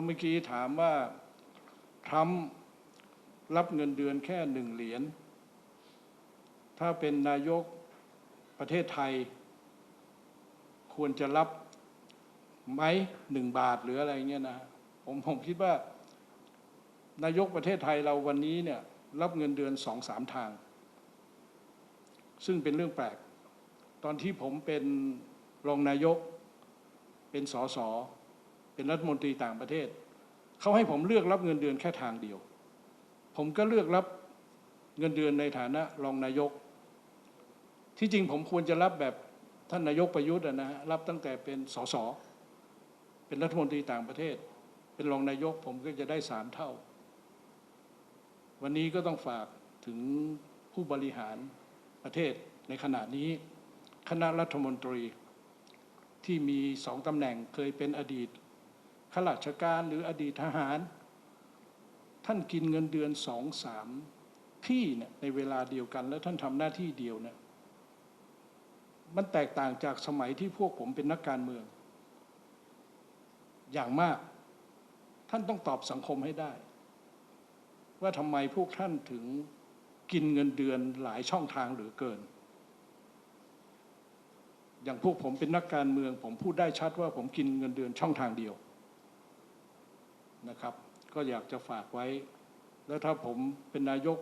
ราะเมื่อกี้ถามว่าทรัมป์รับเงินเดือนแค่หนึ่งเหรียญ ถ้าเป็นนายกประเทศไทย ควรจะรับไหมหนึ่งบาทหรืออะไรเงี้ยนะฮะผมผมคิดว่า นายกประเทศไทยเราวันนี้เนี่ยรับเงินเดือนสองสามทาง ซึ่งเป็นเรื่องแปลก ตอนที่ผมเป็นรองนายกเป็นสส เป็นรัฐมนตรีต่างประเทศ เขาให้ผมเลือกรับเงินเดือนแค่ทางเดียว ผมก็เลือกรับเงินเดือนในฐานะรองนายก ที่จริงผมควรจะรับแบบท่านนายกประยุทธ์นะฮะรับตั้งแต่เป็นสสเป็นรัฐมนตรีต่างประเทศ เป็นรองนายกผมก็จะได้สามเท่า วันนี้ก็ต้องฝากถึงผู้บริหารประเทศในขณะนี้ คณะรัฐมนตรีที่มีสองตำแหน่งเคยเป็นอดีต ข้าราชการหรืออดีตทหาร ท่านกินเงินเดือนสองสามที่เนี่ยในเวลาเดียวกัน แล้วท่านทำหน้าที่เดียวเนี่ยมันแตกต่างจากสมัยที่พวกผมเป็นนักการเมือง อย่างมาก ท่านต้องตอบสังคมให้ได้ ว่าทำไมพวกท่านถึงกินเงินเดือนหลายช่องทางเหลือเกิน อย่างพวกผมเป็นนักการเมือง ผมพูดได้ชัดว่าผมกินเงินเดือนช่องทางเดียว นะครับ ก็อยากจะฝากไว้ แล้วถ้าผมเป็นนายก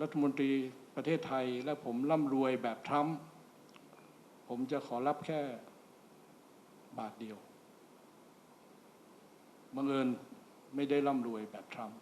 รัฐมนตรีประเทศไทย และผมร่ำรวยแบบทรัมป์ผมจะขอรับแค่บาทเดียวบังเอิญไม่ได้ร่ำรวยแบบทรัมป์